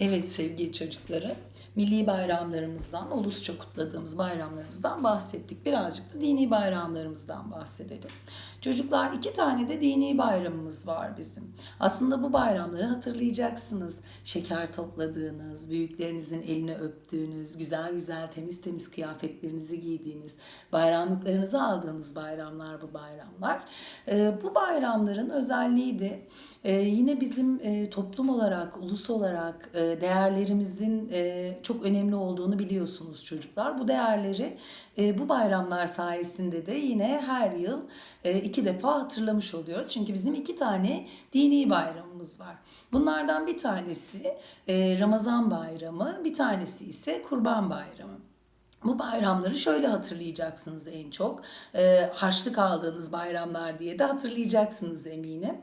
Evet sevgili çocukları, milli bayramlarımızdan, ulusça kutladığımız bayramlarımızdan bahsettik. Birazcık da dini bayramlarımızdan bahsedelim. Çocuklar iki tane de dini bayramımız var bizim. Aslında bu bayramları hatırlayacaksınız. Şeker topladığınız, büyüklerinizin elini öptüğünüz, güzel güzel temiz temiz kıyafetlerinizi giydiğiniz, bayramlıklarınızı aldığınız bayramlar bu bayramlar. Ee, bu bayramların özelliği de e, yine bizim e, toplum olarak, ulus olarak e, değerlerimizin e, çok önemli olduğunu biliyorsunuz çocuklar. Bu değerleri e, bu bayramlar sayesinde de yine her yıl e, iki defa hatırlamış oluyoruz. Çünkü bizim iki tane dini bayramımız var. Bunlardan bir tanesi e, Ramazan bayramı, bir tanesi ise Kurban bayramı. Bu bayramları şöyle hatırlayacaksınız en çok. E, harçlık aldığınız bayramlar diye de hatırlayacaksınız eminim.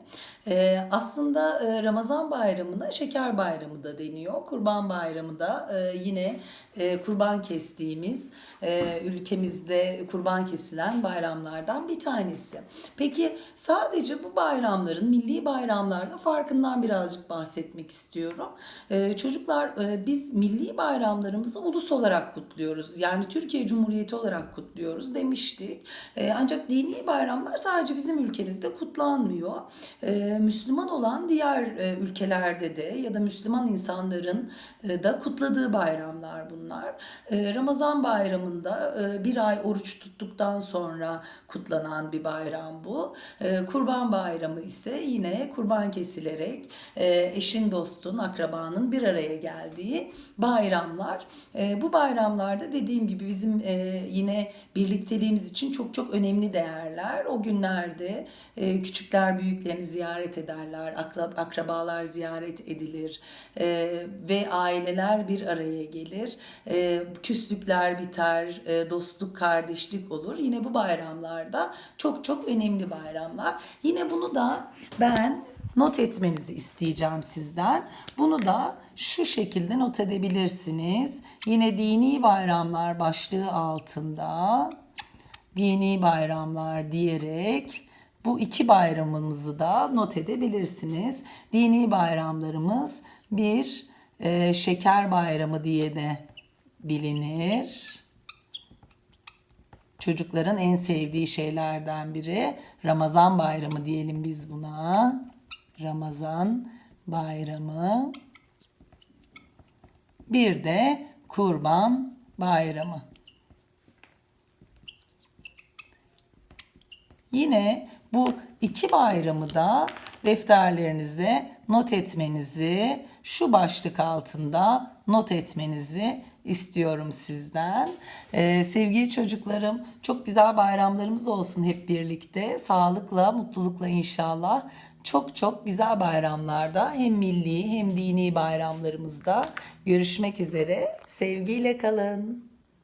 E, aslında e, Ramazan bayramına şeker bayramı da deniyor. Kurban bayramı da e, yine e, kurban kestiğimiz, e, ülkemizde kurban kesilen bayramlardan bir tanesi. Peki sadece bu bayramların, milli bayramlarla farkından birazcık bahsetmek istiyorum. E, çocuklar e, biz milli bayramlarımızı ulus olarak kutluyoruz. Yani Türkiye Cumhuriyeti olarak kutluyoruz demiştik. E, ancak dini bayramlar sadece bizim ülkemizde kutlanmıyor. E, Müslüman olan diğer e, ülkelerde de ya da Müslüman insanların e, da kutladığı bayramlar bunlar. E, Ramazan bayramında e, bir ay oruç tuttuktan sonra kutlanan bir bayram bu. E, Kurban bayramı ise yine kurban kesilerek e, eşin, dostun, akrabanın bir araya geldiği bayramlar. E, bu bayramlarda dediğim gibi bizim e, yine birlikteliğimiz için çok çok önemli değerler. O günlerde e, küçükler büyüklerini ziyaret ederler, akra- akrabalar ziyaret edilir e, ve aileler bir araya gelir. E, küslükler biter, e, dostluk, kardeşlik olur. Yine bu bayramlarda çok çok önemli bayramlar. Yine bunu da ben not etmenizi isteyeceğim sizden. Bunu da şu şekilde not edebilirsiniz. Yine dini bayramlar başlığı altında dini bayramlar diyerek bu iki bayramımızı da not edebilirsiniz. Dini bayramlarımız bir e, şeker bayramı diye de bilinir. Çocukların en sevdiği şeylerden biri Ramazan bayramı diyelim biz buna. Ramazan bayramı. Bir de Kurban bayramı. Yine bu iki bayramı da defterlerinize not etmenizi, şu başlık altında not etmenizi istiyorum sizden. Ee, sevgili çocuklarım, çok güzel bayramlarımız olsun hep birlikte. Sağlıkla, mutlulukla inşallah. Çok çok güzel bayramlarda hem milli hem dini bayramlarımızda görüşmek üzere. Sevgiyle kalın.